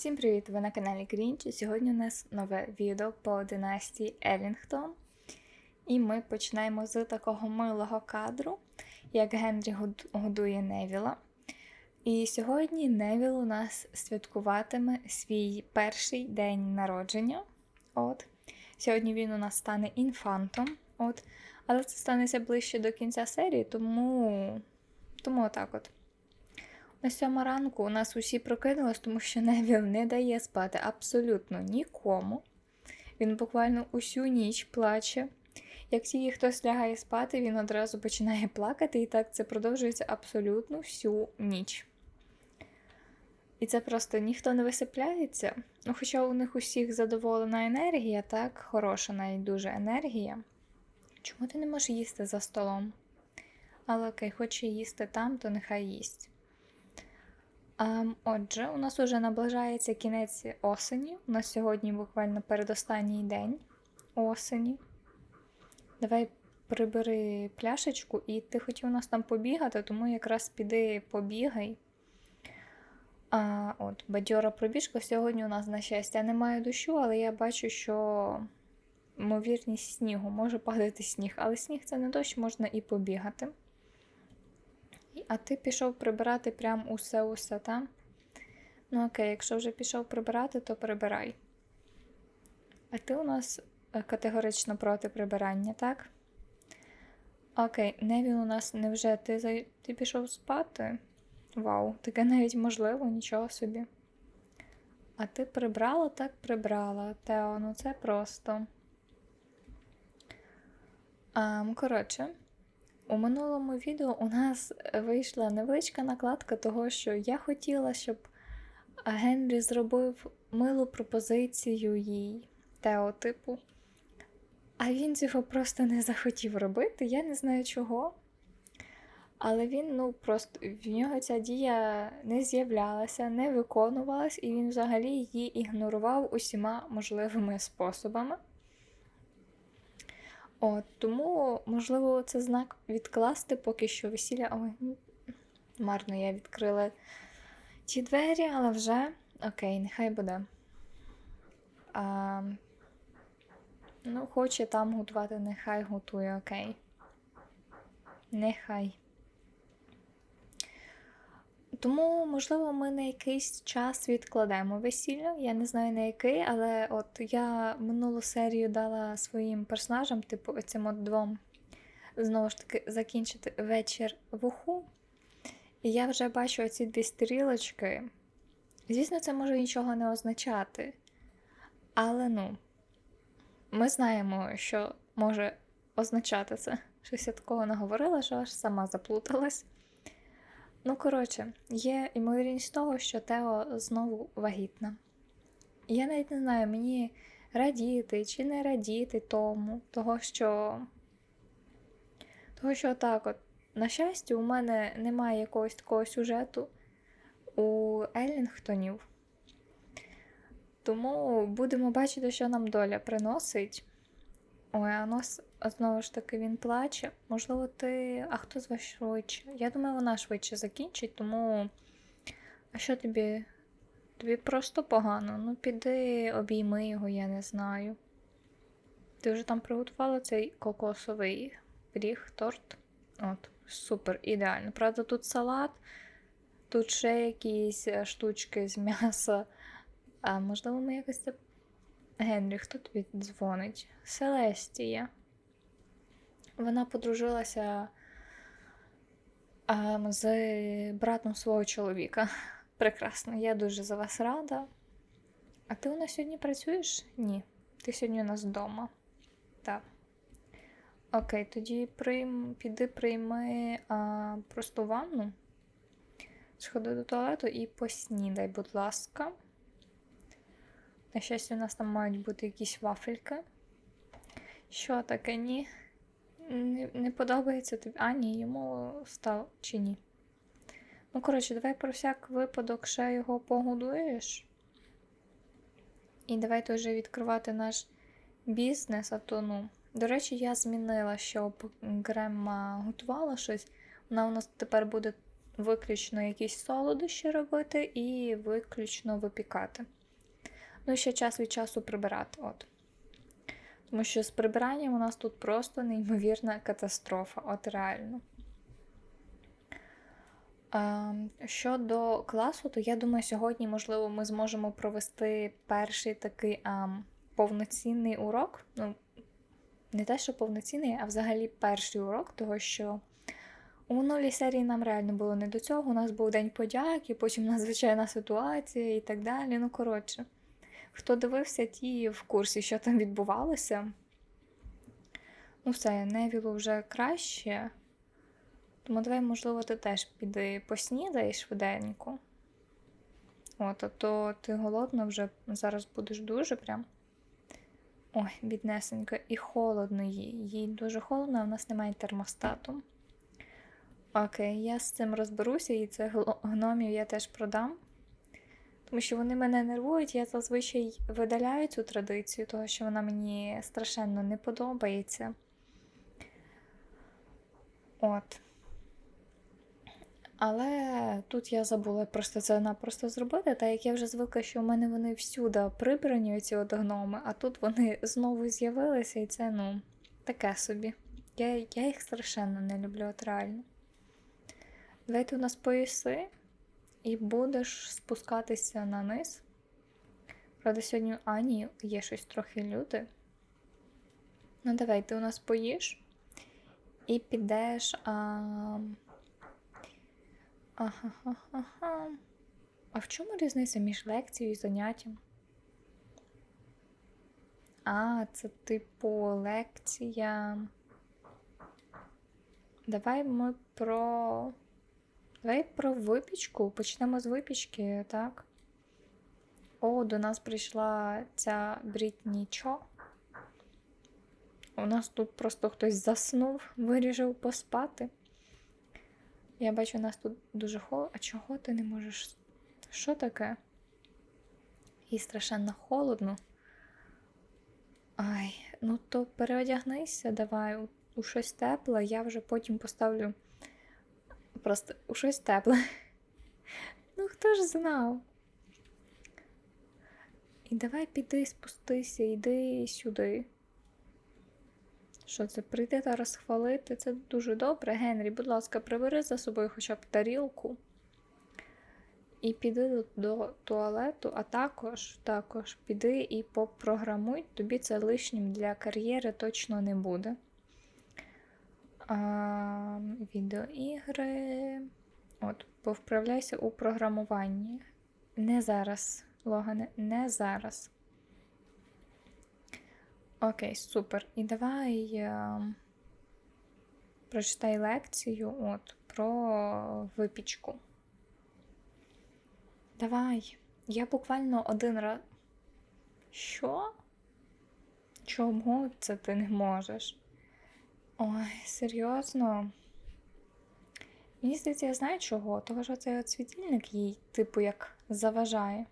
Всім привіт! Ви на каналі Грінч. і Сьогодні у нас нове відео по династії Елінгтон. І ми починаємо з такого милого кадру, як Генрі годує Невіла. І сьогодні Невіл у нас святкуватиме свій перший день народження. От. Сьогодні він у нас стане інфантом. От. Але це станеться ближче до кінця серії, тому, тому отак от. На сьому ранку у нас усі прокинулись, тому що Невіл не дає спати абсолютно нікому. Він буквально усю ніч плаче. Як тільки хтось лягає спати, він одразу починає плакати, і так це продовжується абсолютно всю ніч. І це просто ніхто не висипляється. Ну, хоча у них усіх задоволена енергія, так, хороша навіть дуже енергія. Чому ти не можеш їсти за столом? Але окей, хоче їсти там, то нехай їсть. Ем, отже, у нас уже наближається кінець осені. У нас сьогодні буквально передостанній день осені. Давай прибери пляшечку, і ти хотів у нас там побігати, тому якраз піди побігай. А, от, бадьора пробіжка. Сьогодні у нас, на щастя, немає дощу, але я бачу, що ймовірність снігу може падати сніг, але сніг це не дощ, можна і побігати. А ти пішов прибирати прям усе-усе, та? Ну окей, якщо вже пішов прибирати, то прибирай. А ти у нас е, категорично проти прибирання, так? Окей, Невін у нас невже ти, за... ти пішов спати? Вау, таке навіть можливо, нічого собі. А ти прибрала, так прибрала. Тео, ну це просто. А, коротше, у минулому відео у нас вийшла невеличка накладка того, що я хотіла, щоб Генрі зробив милу пропозицію їй Тео типу. А він цього просто не захотів робити, я не знаю чого. Але він, ну, просто в нього ця дія не з'являлася, не виконувалась, і він взагалі її ігнорував усіма можливими способами. От, тому, можливо, це знак відкласти поки що весілля. Ой, марно я відкрила ті двері, але вже окей, нехай буде. А, ну, хоче там готувати, нехай готує, окей. Нехай. Тому, можливо, ми на якийсь час відкладемо весілля. Я не знаю на який, але от я минулу серію дала своїм персонажам, типу, цим от двом, знову ж таки, закінчити вечір в уху. І я вже бачу оці дві стрілочки. Звісно, це може нічого не означати. Але ну, ми знаємо, що може означати це. Щось я такого не говорила, що аж сама заплуталась. Ну, коротше, є ймовірність того, що Тео знову вагітна. Я навіть не знаю, мені радіти чи не радіти тому, того, що. Того, що так, от, на щастя, у мене немає якогось такого сюжету у Еллінгтонів. Тому будемо бачити, що нам доля приносить. Ой, а нас знову ж таки він плаче. Можливо, ти. А хто з вас швидше? Я думаю, вона швидше закінчить, тому. А що тобі? Тобі просто погано. Ну, піди обійми його, я не знаю. Ти вже там приготувала цей кокосовий пиріг, торт. От, супер, ідеально. Правда, тут салат, тут ще якісь е, штучки з м'яса. А можливо, ми якось це Генрі, хто тобі дзвонить? Селестія. Вона подружилася з братом свого чоловіка. Прекрасно, я дуже за вас рада. А ти у нас сьогодні працюєш? Ні. Ти сьогодні у нас вдома. Так. Окей, тоді прийм... піди прийми а, просту ванну. Сходи до туалету і поснідай, будь ласка. На щастя, у нас там мають бути якісь вафельки. Що таке, ні? Не, не подобається тобі. А, ні, йому став чи ні. Ну, коротше, давай про всяк випадок ще його погодуєш. І давайте вже відкривати наш бізнес, а то ну. До речі, я змінила, щоб Грема готувала щось. Вона у нас тепер буде виключно якісь солодощі робити і виключно випікати. Ну, ще час від часу прибирати. От. Тому що з прибиранням у нас тут просто неймовірна катастрофа, от реально. Щодо класу, то я думаю, сьогодні, можливо, ми зможемо провести перший такий а, повноцінний урок. Ну, не те, що повноцінний, а взагалі перший урок, того що у минулій серії нам реально було не до цього. У нас був день подяки, потім надзвичайна ситуація і так далі. Ну, коротше, хто дивився, ті в курсі, що там відбувалося. Ну, все, Невілу вже краще. Тому давай, можливо, ти теж піди поснідай швиденько. От, а то ти голодна вже зараз будеш дуже прям. Ой, біднесенька, і холодно їй. Їй дуже холодно, а в нас немає термостату. Окей, я з цим розберуся, і це гномів я теж продам. Тому що вони мене нервують, я зазвичай видаляю цю традицію, тому що вона мені страшенно не подобається. От. Але тут я забула просто це напросто зробити, так як я вже звикла, що в мене вони всюди прибрані, ці от гноми, а тут вони знову з'явилися, і це, ну, таке собі. Я я їх страшенно не люблю, от реально. Давайте у нас поїси, і будеш спускатися на низ. Правда, сьогодні Ані є щось трохи люте. Ну, давай, ти у нас поїш і підеш. А... Ага, ага. А в чому різниця між лекцією і заняттям? А, це типу лекція. Давай ми про. Давай про випічку. Почнемо з випічки, так? О, до нас прийшла ця Брітні Чо. У нас тут просто хтось заснув, вирішив поспати. Я бачу, у нас тут дуже холодно. А чого ти не можеш? Що таке? І страшенно холодно. Ай, ну то переодягнися, давай у щось тепле, я вже потім поставлю просто у щось тепле. Ну, хто ж знав? І давай піди, спустися, йди сюди. Що це прийти та розхвалити? Це дуже добре. Генрі, будь ласка, прибери за собою хоча б тарілку. І піди до, до туалету, а також також піди і попрограмуй, тобі це лишнім для кар'єри точно не буде. А, Відеоігри. От, повправляйся у програмуванні. Не зараз, Логане, не зараз. Окей, супер. І давай е, прочитай лекцію от, про випічку. Давай. Я буквально один раз. Що? Чому це ти не можеш? Ой, серйозно? Мені здається, я знаю чого, того що цей світильник їй, типу, як заважає.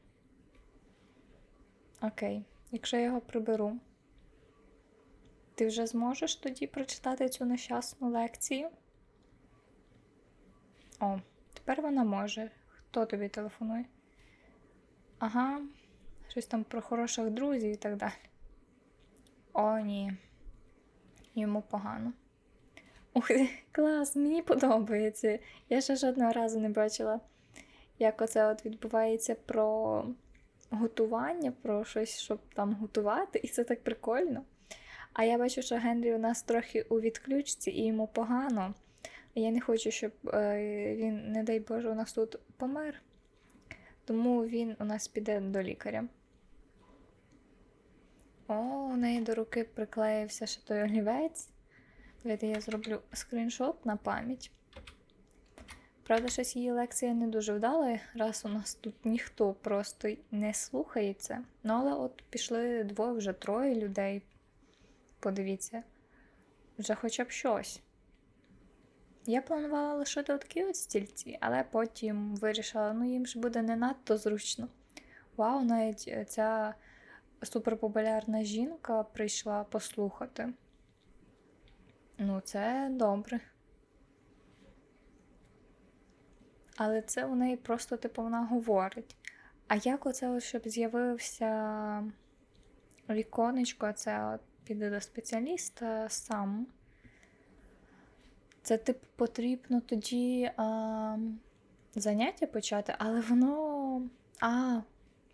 Окей, якщо я його приберу. Ти вже зможеш тоді прочитати цю нещасну лекцію? О, тепер вона може. Хто тобі телефонує? Ага, щось там про хороших друзів і так далі. О, ні. Йому погано. Ух, клас, мені подобається. Я ще жодного разу не бачила, як оце от відбувається про готування, про щось, щоб там готувати, і це так прикольно. А я бачу, що Генрі у нас трохи у відключці і йому погано. Я не хочу, щоб е, він, не дай Боже, у нас тут помер. Тому він у нас піде до лікаря. О, у неї до руки приклеївся ще той олівець. Я зроблю скріншот на пам'ять. Правда, щось її лекція не дуже вдала, раз у нас тут ніхто просто не слухається. Ну, але от пішли двоє, вже троє людей Подивіться, вже хоча б щось. Я планувала лишити такі от стільці, але потім вирішила, ну їм ж буде не надто зручно. Вау, навіть ця суперпопулярна жінка прийшла послухати. Ну, це добре. але це у неї просто, типу, вона говорить. А як оце, щоб з'явився віконечко, це от піде до спеціаліста сам. Це, типу, потрібно тоді а, заняття почати, але воно. А,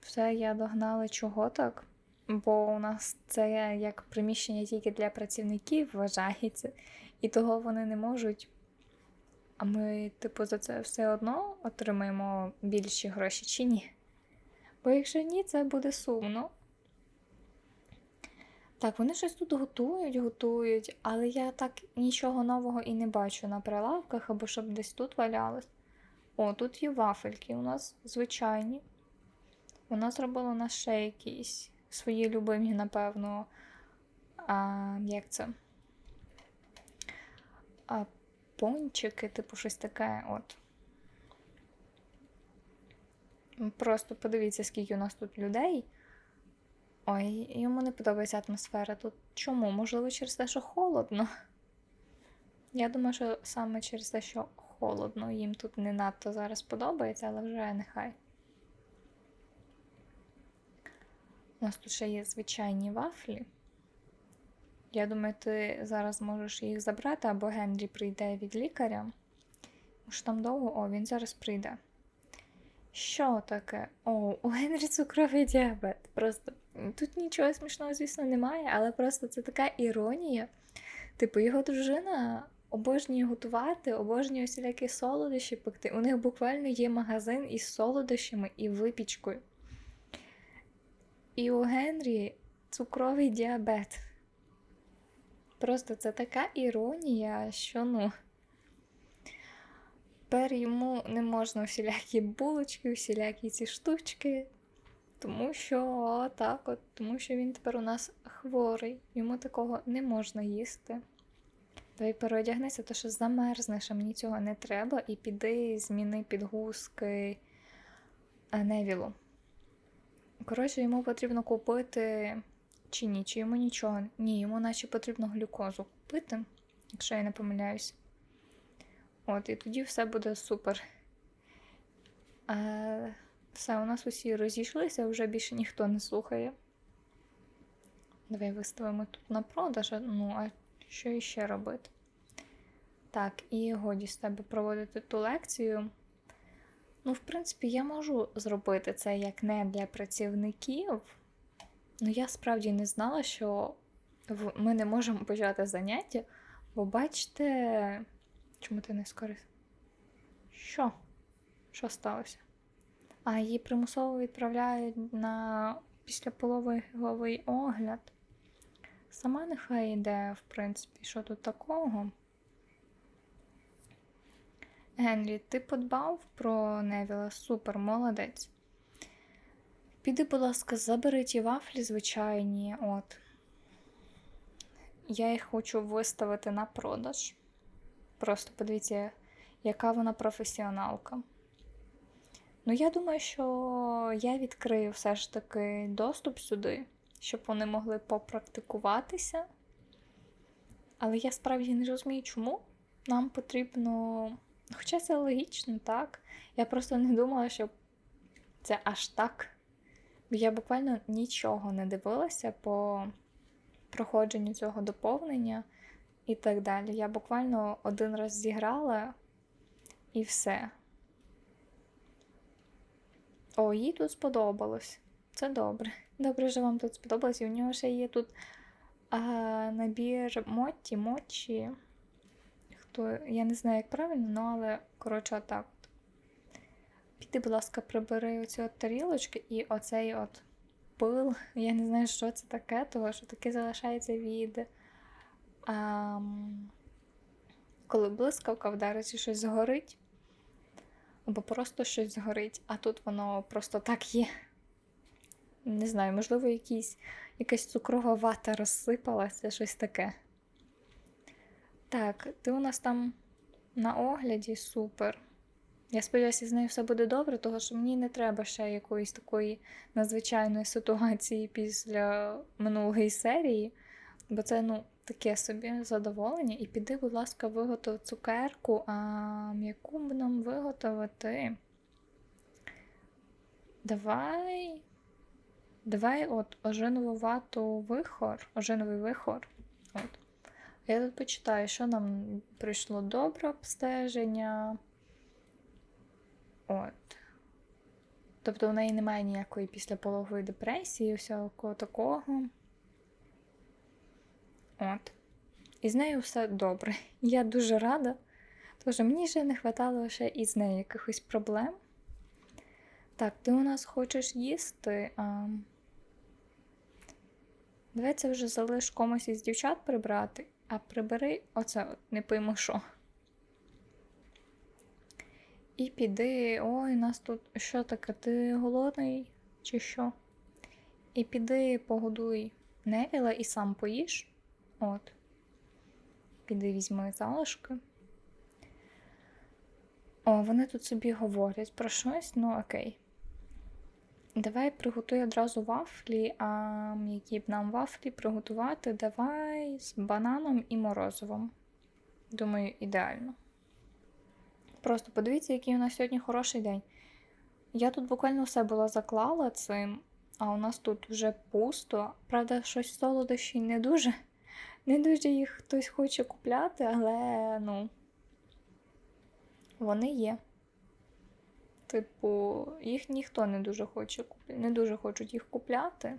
все, я догнала чого так. Бо у нас це як приміщення тільки для працівників вважається, і того вони не можуть. А ми, типу, за це все одно отримаємо більші гроші чи ні? Бо якщо ні, це буде сумно. Так, вони щось тут готують, готують, але я так нічого нового і не бачу на прилавках, або щоб десь тут валялось. О, тут є вафельки у нас звичайні. Вона зробила на ще якісь свої любимі, напевно. А, Як це? А, Пончики, типу, щось таке. от. Просто подивіться, скільки у нас тут людей. Ой, йому не подобається атмосфера тут. Чому? Можливо, через те, що холодно. Я думаю, що саме через те, що холодно, їм тут не надто зараз подобається, але вже нехай. У нас тут ще є звичайні вафлі. Я думаю, ти зараз можеш їх забрати, або Генрі прийде від лікаря. Може там довго? О, він зараз прийде. Що таке? О, у Генрі цукровий діабет. Просто тут нічого смішного, звісно, немає, але просто це така іронія. Типу, його дружина обожнює готувати, обожнює всілякі солодощі пекти. У них буквально є магазин із солодощами і випічкою. І у Генрі цукровий діабет. Просто це така іронія, що ну. Тепер йому не можна всілякі булочки, всілякі ці штучки, тому що так от, тому що він тепер у нас хворий, йому такого не можна їсти. Давай переодягнися, то що замерзнеш, а мені цього не треба, і піди зміни підгузки Невілу. Коротше, йому потрібно купити чи ні, чи йому нічого. Ні, йому наче потрібно глюкозу купити, якщо я не помиляюсь. От, і тоді все буде супер. Е, Все, у нас усі розійшлися, вже більше ніхто не слухає. Давай виставимо тут на продаж, ну, а що іще робити? Так, і годі з тебе проводити ту лекцію. Ну, в принципі, я можу зробити це як не для працівників. Ну, я справді не знала, що ми не можемо почати заняття, бо бачите. Чому ти не скорист? Що? Що сталося? А її примусово відправляють на післяполовиговий огляд. Сама нехай йде, в принципі, що тут такого. Генрі, ти подбав про Невіла? Супер, молодець. Піди, будь ласка, забери ті вафлі звичайні. От. Я їх хочу виставити на продаж. Просто подивіться, яка вона професіоналка. Ну, я думаю, що я відкрию все ж таки доступ сюди, щоб вони могли попрактикуватися. Але я справді не розумію, чому нам потрібно. Хоча це логічно, так. Я просто не думала, що це аж так. Я буквально нічого не дивилася по проходженню цього доповнення і так далі. Я буквально один раз зіграла і все. О, їй тут сподобалось. Це добре. Добре, що вам тут сподобалось. І у нього ще є тут а, набір Мотті, Мочі. Хто, Я не знаю, як правильно, ну, але, коротше, так. Піди, будь ласка, прибери оці от тарілочки і оцей от пил. Я не знаю, що це таке, того що таке залишається від а, коли блискавка вдарить і щось згорить, або просто щось згорить, а тут воно просто так є. Не знаю, можливо, якісь, якась цукрова вата розсипалася, щось таке. Так, ти у нас там на огляді супер. Я сподіваюся, з нею все буде добре, тому що мені не треба ще якоїсь такої надзвичайної ситуації після минулої серії, бо це, ну, таке собі задоволення. І піди, будь ласка, виготов цукерку, а яку б нам виготовити? Давай. Давай от ожинову вату вихор, ожиновий вихор. От. Я тут почитаю, що нам прийшло добре обстеження. От. Тобто в неї немає ніякої післяпологової депресії, всякого такого. От. І з нею все добре. Я дуже рада, що мені ще не вистачало ще і нею якихось проблем. Так, ти у нас хочеш їсти. А... Давай це вже залиш комусь із дівчат прибрати, а прибери оце, от, не пойму що. І піди. Ой, у нас тут що таке? Ти голодний чи що? І піди погодуй Невіла і сам поїж. От. Піди візьми залишки. О, вони тут собі говорять про щось, ну окей. Давай приготуй одразу вафлі, а які б нам вафлі приготувати, давай з бананом і морозивом. Думаю, ідеально. Просто подивіться, який у нас сьогодні хороший день. Я тут буквально все була заклала цим, а у нас тут вже пусто. Правда, щось солодощі не дуже. Не дуже їх хтось хоче купляти, але ну, вони є. Типу, їх ніхто не дуже хоче не дуже хочуть їх купляти.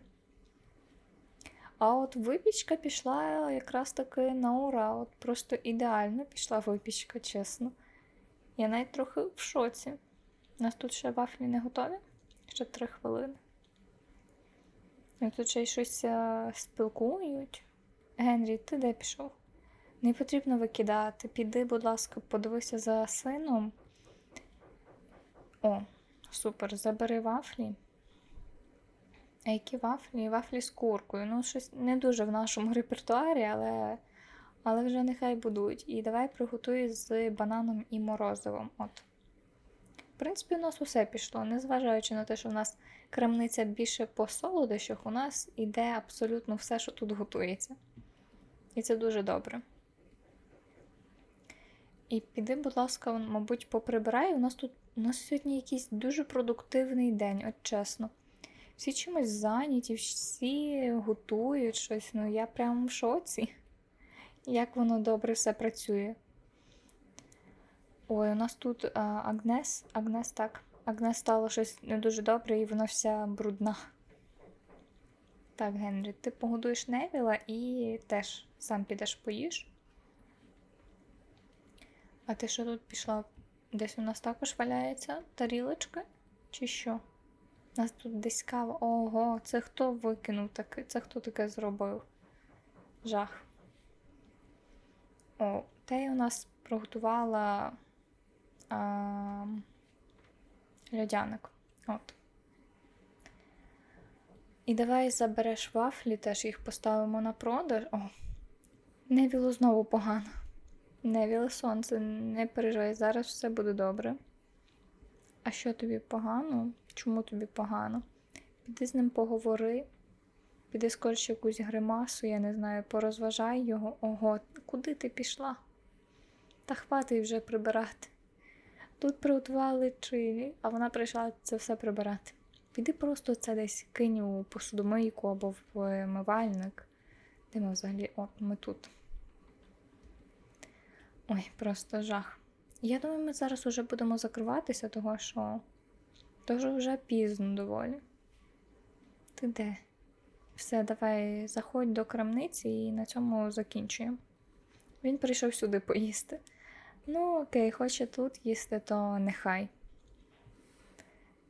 А от випічка пішла якраз таки на ура. От просто ідеально пішла випічка, чесно. Я навіть трохи в шоці. У нас тут ще вафлі не готові. Ще три хвилини. І тут ще й щось е, спілкують. Генрі, ти де пішов? Не потрібно викидати. Піди, будь ласка, подивися за сином. О, супер, забери вафлі. А які вафлі? Вафлі з куркою. Ну, щось не дуже в нашому репертуарі, але але вже нехай будуть. І давай приготуй з бананом і морозивом. От. В принципі, у нас усе пішло, незважаючи на те, що в нас крамниця більше по солодощах, у нас іде абсолютно все, що тут готується. І це дуже добре. І піди, будь ласка, мабуть, поприбирай. У нас тут у нас сьогодні якийсь дуже продуктивний день, от чесно. Всі чимось зайняті, всі готують щось. Ну, я прямо в шоці. Як воно добре все працює. Ой, у нас тут а, Агнес. Агнес так. Агнес стало щось не дуже добре, і вона вся брудна. Так, Генрі, ти погодуєш Невіла і теж сам підеш поїш. А ти що тут пішла? Десь у нас також валяється тарілочка? Чи що? Нас тут десь кава. Ого, це хто викинув таке? Це хто таке зробив? Жах. О, те у нас приготувала а, льодяник. От. І давай забереш вафлі, теж їх поставимо на продаж. О, Невілу знову погано. Невіле сонце, не переживай, зараз все буде добре. А що тобі погано? Чому тобі погано? Піди з ним поговори, піди скоріше якусь гримасу, я не знаю, порозважай його. Ого, куди ти пішла? Та хватить вже прибирати. Тут приготували чилі, а вона прийшла це все прибирати. Піди просто це десь кинь у посудомийку або в мивальник. Де ми взагалі? О, ми тут. Ой, просто жах. Я думаю, ми зараз вже будемо закриватися, того що Дуже вже пізно доволі. Ти де? Все, давай заходь до крамниці і на цьому закінчуємо. Він прийшов сюди поїсти. Ну, окей, хоче тут їсти, то нехай.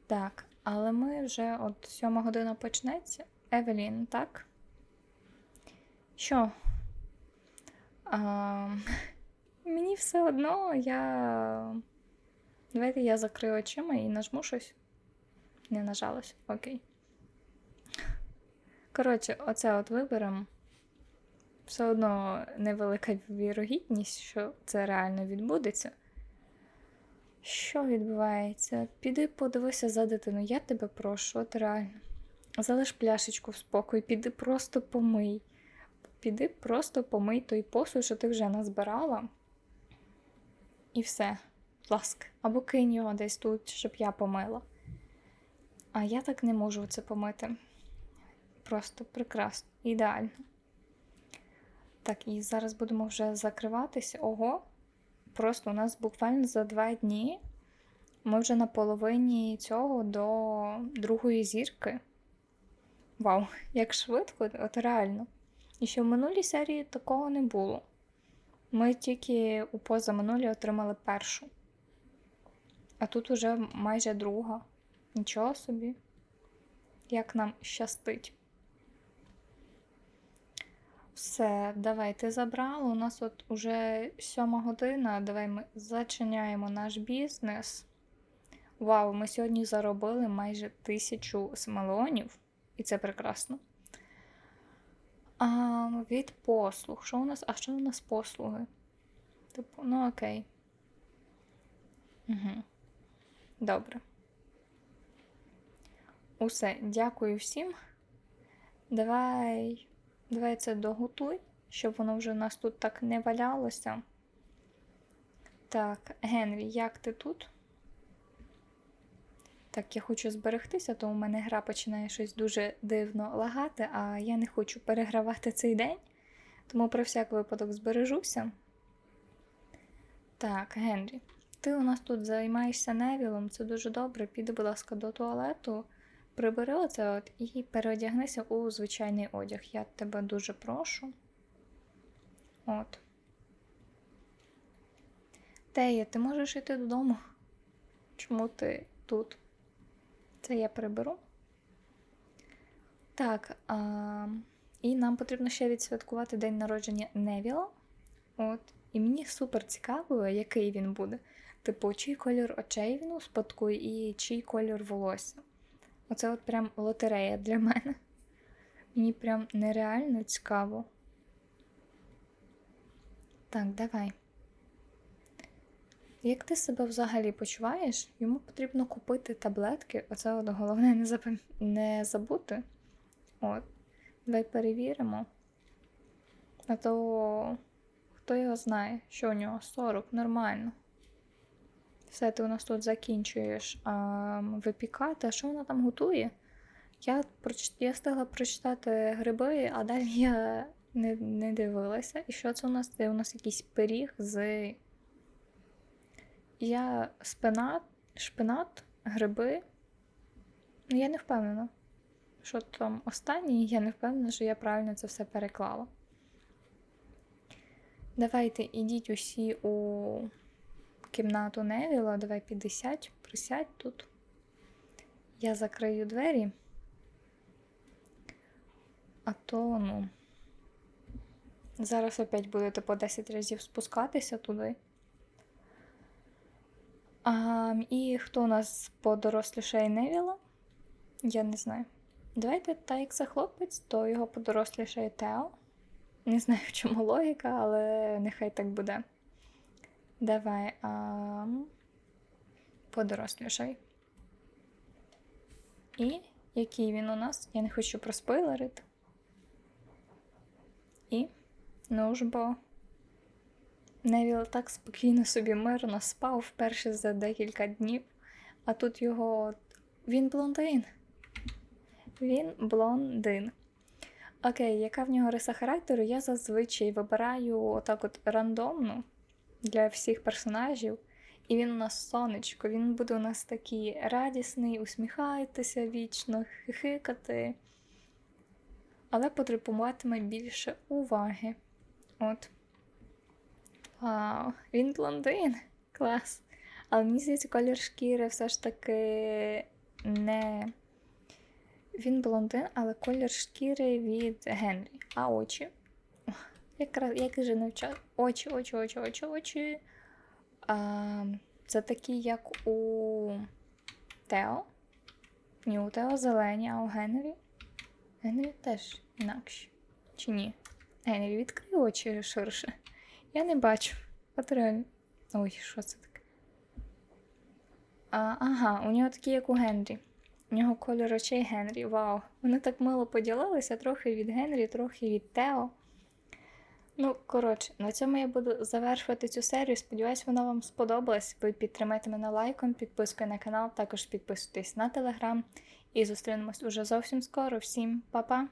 Так, але ми вже от сьома година почнеться. Евелін, так? Що? А, Мені все одно я. Давайте я закрию очима і нажму щось. Не нажалось. Окей. Коротше, оце от виберемо. Все одно невелика вірогідність, що це реально відбудеться. Що відбувається? Піди подивися за дитину. Я тебе прошу, от реально. Залиш пляшечку в спокій, піди просто помий. піди просто помий той посуд, що ти вже назбирала. І все, будь. Або кинь його десь тут, щоб я помила. А я так не можу це помити. Просто прекрасно, ідеально. Так, і зараз будемо вже закриватися. Ого, просто у нас буквально за два дні ми вже на половині цього до другої зірки. Вау, як швидко, от реально. І ще в минулій серії такого не було. Ми тільки у позаминулій отримали першу. А тут уже майже друга. Нічого собі. Як нам щастить. Все, давай, ти забрала. У нас от уже сьома година. Давай ми зачиняємо наш бізнес. Вау, ми сьогодні заробили майже тисячу смелонів, і це прекрасно. А, від послуг. Що у нас? А що у нас послуги? Типу, ну окей. Угу. Добре. Усе, дякую всім. Давай, давай це доготуй, щоб воно вже у нас тут так не валялося. Так, Генрі, як ти тут? Так, я хочу зберегтися, то у мене гра починає щось дуже дивно лагати, а я не хочу перегравати цей день, тому про всяк випадок збережуся. Так, Генрі, ти у нас тут займаєшся невілом, це дуже добре. Піди, будь ласка, до туалету, прибери оце от і переодягнися у звичайний одяг. Я тебе дуже прошу. От. Тея, ти можеш йти додому? Чому ти тут? Це я приберу. Так, а, і нам потрібно ще відсвяткувати день народження Невіла. От. І мені супер цікаво, який він буде. Типу, чий кольор очей він успадкує і чий кольор волосся. Оце от прям лотерея для мене. Мені прям нереально цікаво. Так, давай. Як ти себе взагалі почуваєш, йому потрібно купити таблетки. Оце от головне не, запам... не забути. От. Давай перевіримо. А то хто його знає, що у нього 40, нормально. Все, ти у нас тут закінчуєш а, випікати. А що вона там готує? Я я встигла прочитати гриби, а далі я не не дивилася. І що це у нас? Це у нас якийсь пиріг з. Я спинат, шпинат, гриби. Ну, я не впевнена, що там останнє, я не впевнена, що я правильно це все переклала. Давайте ідіть усі у кімнату Невіла, давай 50, присядь тут. Я закрию двері. А то, ну, зараз опять будете по 10 разів спускатися туди. А, І хто у нас подорослішає Невіла? Я не знаю. Давайте, так як це хлопець, то його подорослішає Тео. Не знаю, в чому логіка, але нехай так буде. Давай а... подорослішай. І який він у нас? Я не хочу проспойлерити. І ну ж бо. Невіл так спокійно собі мирно спав вперше за декілька днів, а тут його. Він блондин. Він блондин. Окей, яка в нього риса характеру? Я зазвичай вибираю отак от рандомно для всіх персонажів. І він у нас сонечко, він буде у нас такий радісний, усміхайтеся вічно, хихикати, але потребуватиме більше уваги. От. Вау, він блондин. Клас. Але мені здається, колір шкіри все ж таки не. Він блондин, але колір шкіри від Генрі. А очі. Якраз як же навчав. Очі, очі, очі, очі, очі. А, Це такі, як у Тео. Ні, у Тео зелені, а у Генрі. Генрі теж інакші. Чи ні? Генрі, відкрий очі ширше. Я не бачу. От реально. Ой, що це таке? А, Ага, у нього такі, як у Генрі. У нього кольор очей Генрі. Вау. Вони так мило поділилися, трохи від Генрі, трохи від Тео. Ну, коротше, на цьому я буду завершувати цю серію. Сподіваюсь, вона вам сподобалась. Ви підтримайте мене лайком, підпискою на канал, також підписуйтесь на телеграм. І зустрінемось уже зовсім скоро. Всім па-па!